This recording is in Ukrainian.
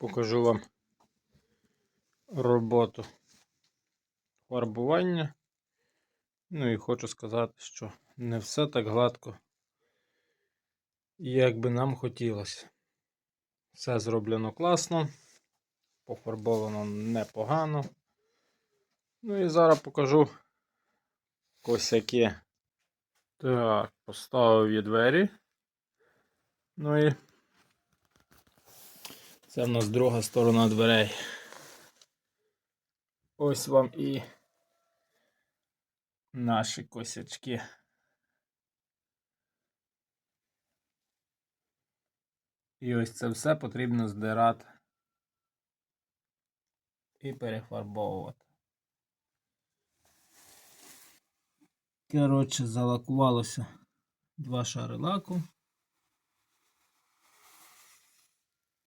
покажу вам роботу фарбування. Ну і хочу сказати, що не все так гладко, як би нам хотілося. Все зроблено класно, пофарбовано непогано. Ну і зараз покажу косяки. Так, поставив я двері. Ну і це в нас друга сторона дверей. Ось вам і наші косячки. І ось це все потрібно здирати і перефарбовувати. Коротше, залакувалося два шари лаку.